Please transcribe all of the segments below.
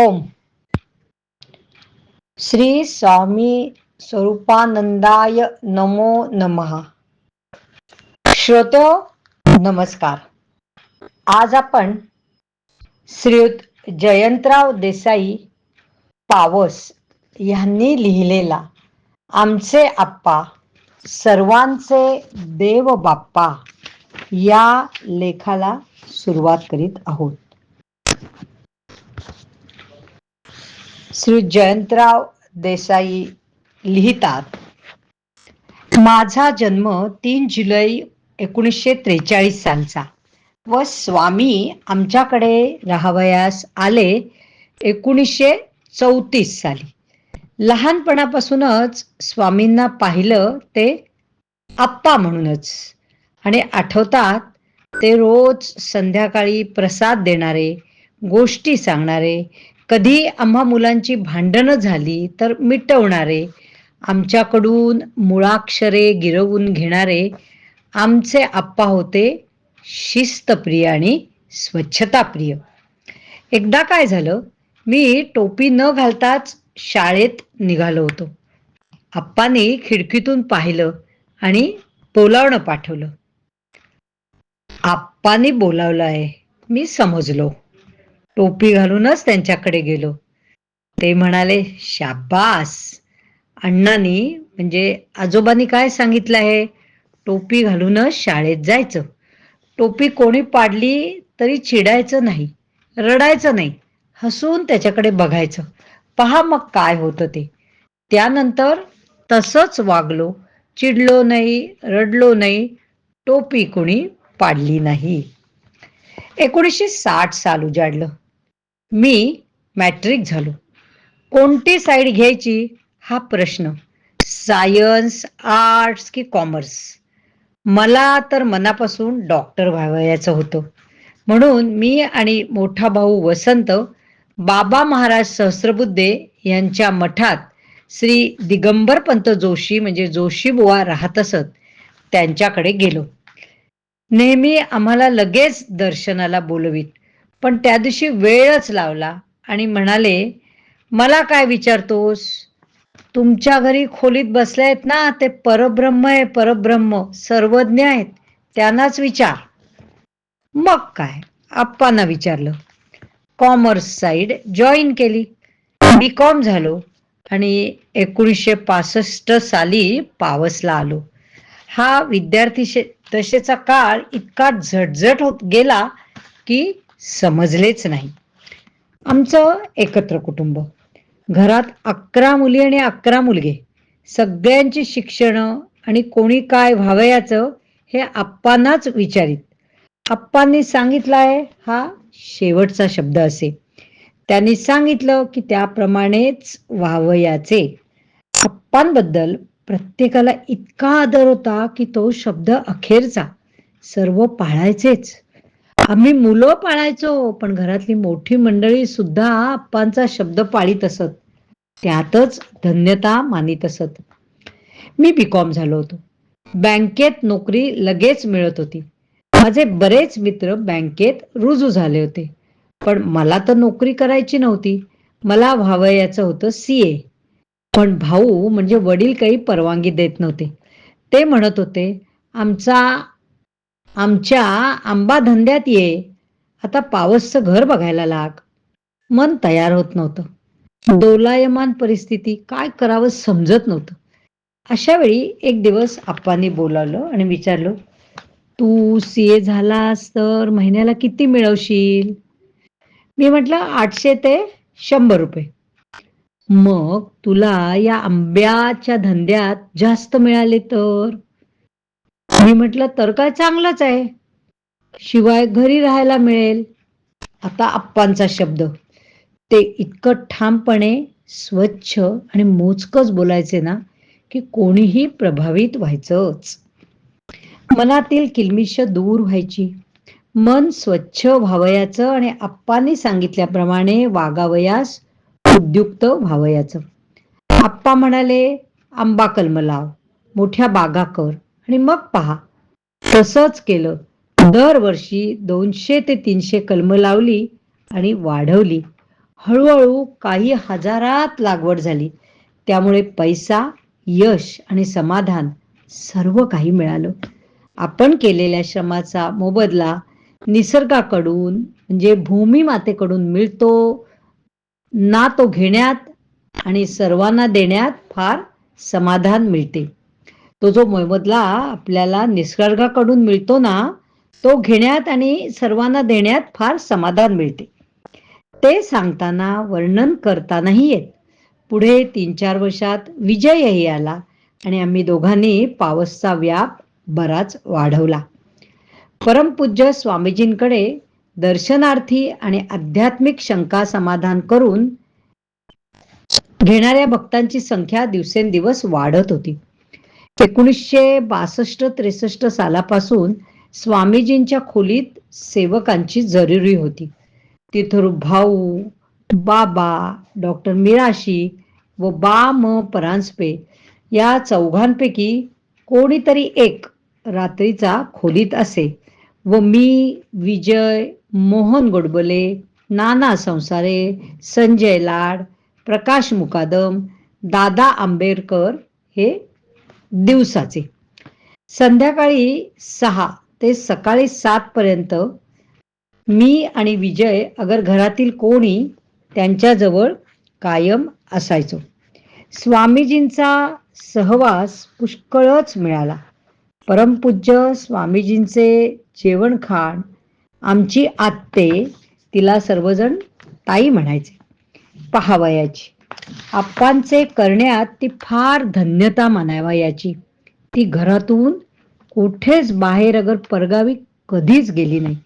ओम. श्री स्वामी स्वरूपानंदाय नमो नमः. श्रोतो नमस्कार. आज आपण श्रीयुत जयंतराव देसाई पावस यांनी लिहिलेला आमचे आप्पा सर्वांचे देव बाप्पा या लेखाला सुरुवात करीत आहोत. श्री जयंतराव देसाई लिहितात माझा जन्म तीन जुलै एकोणीसशे त्रेचाळीस सालचा. व स्वामी आमच्याकडे राहावयास आले एकोणीसशे चौतीस साली. लहानपणापासूनच स्वामींना पाहिलं ते आप्पा म्हणूनच. आणि आठवतात ते रोज संध्याकाळी प्रसाद देणारे गोष्टी सांगणारे कधी आम्हा मुलांची भांडणं झाली तर मिटवणारे आमच्याकडून मुळाक्षरे गिरवून घेणारे आमचे आप्पा होते शिस्तप्रिय आणि स्वच्छताप्रिय. एकदा काय झालं मी टोपी न घालताच शाळेत निघालो होतो. आप्पांनी खिडकीतून पाहिलं आणि बोलावणं पाठवलं. आप्पानी बोलावलं आहे मी समजलो. टोपी घालूनच त्यांच्याकडे गेलो. ते म्हणाले शाबास! अण्णांनी म्हणजे आजोबांनी काय सांगितलं आहे? टोपी घालूनच शाळेत जायचं. टोपी कोणी पाडली तरी चिडायचं नाही रडायचं नाही. हसून त्याच्याकडे बघायचं. पहा मग काय होतं ते. त्यानंतर तसंच वागलो. चिडलो नाही रडलो नाही. टोपी कोणी पाडली नाही. एकोणीसशे साठ साल उजाडलं. मी मॅट्रिक झालो. कोणती साईड घ्यायची? हा प्रश्न. सायन्स आर्ट्स की कॉमर्स मला तर मनापासून डॉक्टर व्हावयाचं होतं. म्हणून मी आणि मोठा भाऊ वसंत बाबा महाराज सहस्रबुद्धे यांच्या मठात श्री दिगंबर पंत जोशी म्हणजे जोशी बुवा राहत असत त्यांच्याकडे गेलो. नेहमी आम्हाला लगेच दर्शनाला बोलवीत. पण त्या दिवशी वेळच लावला आणि म्हणाले मला काय विचारतोस? तुमच्या घरी खोलीत बसले आहेत ना ते परब्रह्म आहे परब्रह्म. सर्वज्ञ आहेत. त्यांनाच विचार. मग काय? आप्पांना विचारलं. कॉमर्स साईड जॉईन केली. बी कॉम झालो आणि एकोणीसशे पासष्ट साली पावसला आलो. हा विद्यार्थी दशेचा काळ इतका झटझट होत गेला की समजलेच नाही. आमचं एकत्र कुटुंब. घरात अकरा मुली आणि अकरा मुलगे. सगळ्यांची शिक्षण आणि कोणी काय व्हावयाचं हे आप्पांनाच विचारित. आप्पांनी सांगितलं आहे हा शेवटचा शब्द असे. त्यांनी सांगितलं की त्याप्रमाणेच व्हावयाचे. आप्पांबद्दल प्रत्येकाला इतका आदर होता की तो शब्द अखेरचा सर्व पाळायचेच. आम्ही मुलं पाळायचो पण घरातली मोठी मंडळी सुद्धा आप्पांचा शब्द पाळीत असत. त्यातच धन्यता मानित असत. मी बीकॉम झालो होतो. बँकेत नोकरी लगेच मिळत होती. माझे बरेच मित्र बँकेत रुजू झाले होते. पण मला तर नोकरी करायची नव्हती. मला व्हावयाचं होतं सी ए पण भाऊ म्हणजे वडील काही परवानगी देत नव्हते. ते म्हणत होते आमचा आमच्या आंबा धंद्यात ये. आता पावसचं घर बघायला लाग. मन तयार होत नव्हतं. दोलायमान परिस्थिती काय करावं समजत नव्हतं. अशा वेळी एक दिवस आप्पांनी बोलावलं आणि विचारलं तू सी ए झालास तर महिन्याला किती मिळवशील? मी म्हटलं आठशे ते शंभर रुपये. मग तुला या आंब्याच्या धंद्यात जास्त मिळाले तर? मी म्हटलं तर काय चांगलंच आहे. शिवाय घरी राहायला मिळेल. आता आप्पांचा शब्द. ते इतकं ठामपणे स्वच्छ आणि मोजकच बोलायचे ना की कोणीही प्रभावित व्हायचंच. मनातील किलमिश दूर व्हायची. मन स्वच्छ व्हावयाचं आणि आप्पांनी सांगितल्याप्रमाणे वागावयास उद्युक्त व्हावयाचं. आप्पा म्हणाले आंबा कलम लाव. मोठ्या बागा कर. आणि मग पहा. तसंच केलं. दरवर्षी दोनशे ते तीनशे कलम लावली आणि वाढवली. हळूहळू काही हजारात लागवड झाली. त्यामुळे पैसा यश आणि समाधान सर्व काही मिळालं. आपण केलेल्या श्रमाचा मोबदला निसर्गाकडून म्हणजे भूमी मातेकडून मिळतो ना तो घेण्यात आणि सर्वांना देण्यात फार समाधान मिळते. तो जो मोबदला आपल्याला निसर्गाकडून मिळतो ना तो घेण्यात आणि सर्वांना देण्यात फार समाधान मिळते. ते सांगताना वर्णन करतानाही येत. पुढे तीन चार वर्षात विजयही आला आणि आम्ही दोघांनी पावसचा व्याप बराच वाढवला. परमपूज्य स्वामीजींकडे दर्शनार्थी आणि आध्यात्मिक शंका समाधान करून घेणाऱ्या भक्तांची संख्या दिवसेंदिवस वाढत होती. एकोणीसशे बासष्ट त्रेसष्ट सालापासून स्वामीजींच्या खोलीत सेवकांची जरुरी होती. तिथं भाऊ बाबा डॉक्टर मिराशी व बा म परांजपे या चौघांपैकी कोणीतरी एक रात्रीचा खोलीत असे व मी विजय मोहन गोडबोले नाना संसारे संजय लाड प्रकाश मुकादम दादा आंबेडकर हे दिवसाचे. संध्याकाळी सहा ते सकाळी सात पर्यंत मी आणि विजय अगर घरातील कोणी त्यांच्याजवळ कायम असायचो. स्वामीजींचा सहवास पुष्कळच मिळाला. परमपूज्य स्वामीजींचे जेवणखाण आमची आत्ते तिला सर्वजण ताई म्हणायचे. पहावयाची. आप्पांचे करण्यात ती फार धन्यता मानावयाची ती घरातून कुठेच बाहेर अगर परगावी कधीच गेली नाही.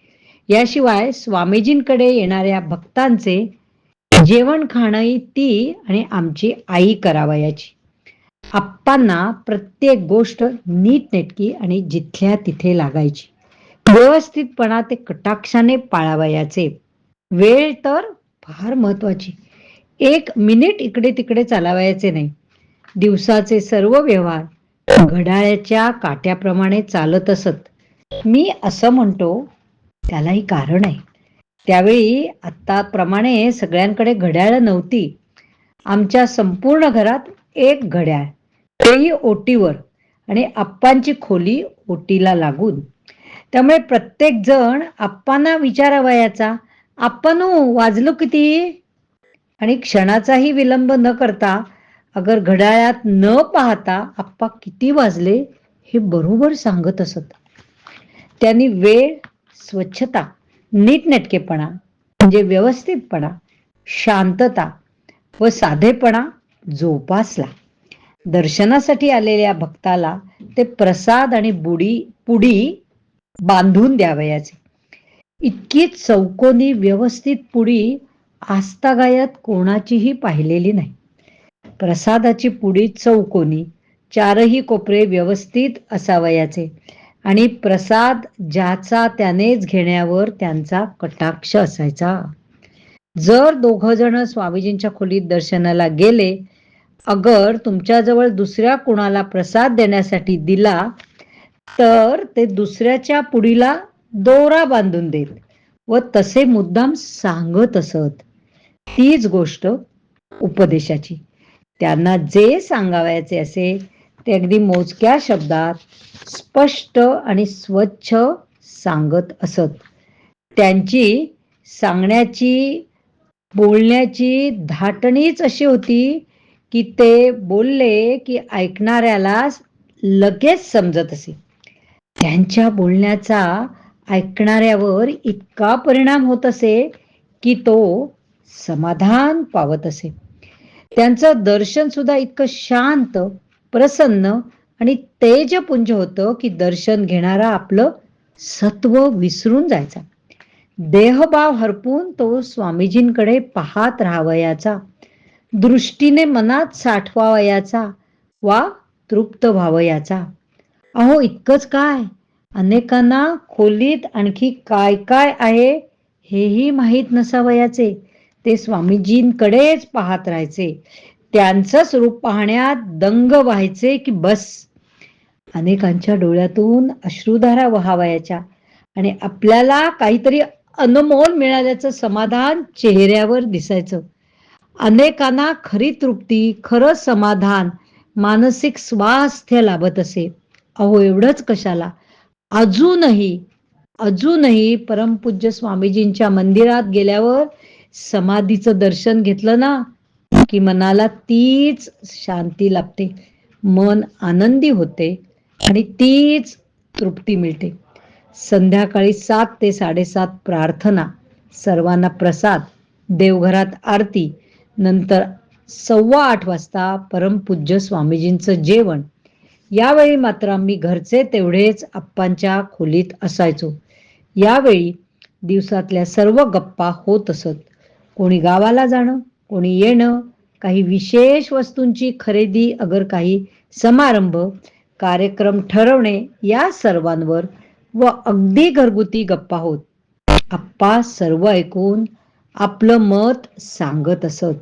याशिवाय स्वामीजींकडे येणाऱ्या भक्तांचे जेवण खाणंही ती आणि आमची आई करावयाची आप्पांना प्रत्येक गोष्ट नीटनेटकी आणि जिथल्या तिथे लागायची. व्यवस्थितपणा ते कटाक्षाने पाळावयाचे वेळ तर फार महत्वाची एक मिनिट इकडे तिकडे चालावायचे नाही. दिवसाचे सर्व व्यवहार घड्याळ्याच्या काट्याप्रमाणे चालत असत. मी असं म्हणतो त्यालाही कारण आहे. त्यावेळी आत्ताप्रमाणे सगळ्यांकडे घड्याळ नव्हती. आमच्या संपूर्ण घरात एक घड्याळ तेही ओटीवर आणि आप्पांची खोली ओटीला लागून. त्यामुळे प्रत्येक जण आप्पांना विचारावयाचा आपण वाजलो किती? आणि क्षणाचाही विलंब न करता अगर घड्याळात न पाहता आप्पा किती वाजले हे बरोबर सांगत असत. त्यांनी वेळ स्वच्छता नीटनेटकेपणा म्हणजे व्यवस्थितपणा शांतता व साधेपणा जोपासला. दर्शनासाठी आलेल्या भक्ताला ते प्रसाद आणि बुडी पुडी बांधून द्यावयाचे. इतकी चौकोनी व्यवस्थित पुडी आस्तागायत कोणाचीही पाहिलेली नाही. प्रसादाची पुडी चौकोनी चारही कोपरे व्यवस्थित असावयाचे आणि प्रसाद ज्याचा त्यानेच घेण्यावर त्यांचा कटाक्ष असायचा. जर दोघ जण स्वामीजींच्या खोलीत दर्शनाला गेले अगर तुमच्याजवळ दुसऱ्या कुणाला प्रसाद देण्यासाठी दिला तर ते दुसऱ्याच्या पुडीला दोरा बांधून देत व तसे मुद्दाम सांगत असत. तीच गोष्ट उपदेशाची. त्यांना जे सांगावयाचे असे ते अगदी मोजक्या शब्दात स्पष्ट आणि स्वच्छ सांगत असत. त्यांची सांगण्याची बोलण्याची धाटणीच अशी होती की ते बोलले की ऐकणाऱ्याला लगेच समजत असे. त्यांच्या बोलण्याचा ऐकणाऱ्यावर इतका परिणाम होत असे की तो समाधान पावत असे. त्यांचं दर्शन सुद्धा इतकं शांत प्रसन्न आणि तेजपुंज होतं की दर्शन घेणारा आपलं सत्व विसरून जायचा. देहभाव हरपून तो स्वामीजींकडे पाहत राहावयाचा दृष्टीने मनात साठवावयाचा वा तृप्त व्हावयाचा. अहो इतकंच काय? अनेकांना खोलीत आणखी काय काय आहे हेही माहीत नसावयाचे. ते स्वामीजींकडेच पाहत राहायचे. त्यांचं स्वरूप पाहण्यात दंग व्हायचे की बस. अनेकांच्या डोळ्यातून अश्रुधारा व्हावयाच्या आणि आपल्याला काहीतरी अनमोल मिळाल्याचं समाधान चेहऱ्यावर दिसायचं. अनेकांना खरी तृप्ती खरं समाधान मानसिक स्वास्थ्य लाभत असे. अहो एवढंच कशाला? अजूनही अजूनही परमपूज्य स्वामीजींच्या मंदिरात गेल्यावर समाधीचं दर्शन घेतलं ना की मनाला तीच शांती लाभते. मन आनंदी होते आणि तीच तृप्ती मिळते. संध्याकाळी सात ते साडेसात प्रार्थना सर्वांना प्रसाद देवघरात आरती नंतर सव्वा आठ वाजता परमपूज्य स्वामीजींचं जेवण. यावेळी मात्र आम्ही घरचे तेवढेच आप्पांच्या खोलीत असायचो. यावेळी दिवसातल्या सर्व गप्पा होत असत. कोणी गावाला जाणं कोणी येणं काही विशेष वस्तूंची खरेदी अगर काही समारंभ कार्यक्रम ठरवणे या सर्वांवर व अगदी घरगुती गप्पा होत. आप्पा सर्व ऐकून आपलं मत सांगत असत.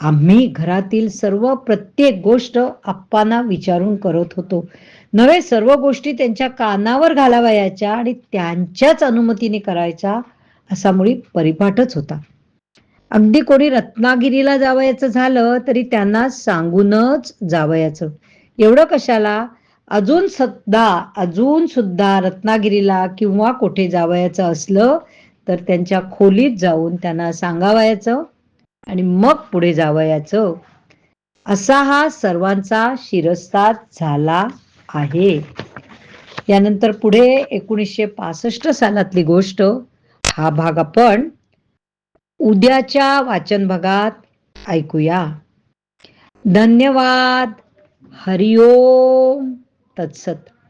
आम्ही घरातील सर्व प्रत्येक गोष्ट आप्पांना विचारून करत होतो. नव्हे सर्व गोष्टी त्यांच्या कानावर घालावयाच्या आणि त्यांच्याच अनुमतीने करायच्या असा मुळी परिपाठच होता. अगदी कोणी रत्नागिरीला जावयाचं झालं तरी त्यांना सांगूनच जावयाचं. एवढं कशाला? अजून सद्धा अजून सुद्धा रत्नागिरीला किंवा कुठे जावयाचं असलं तर त्यांच्या खोलीत जाऊन त्यांना सांगावयाचं आणि मग पुढे जावयाचं. असा हा सर्वांचा शिरस्ताद झाला आहे. यानंतर पुढे एकोणीसशे पासष्ट सालातली गोष्ट हा भाग आपण उद्याच्या वाचन भागात ऐकूया. धन्यवाद. हरिओम. तत्सत.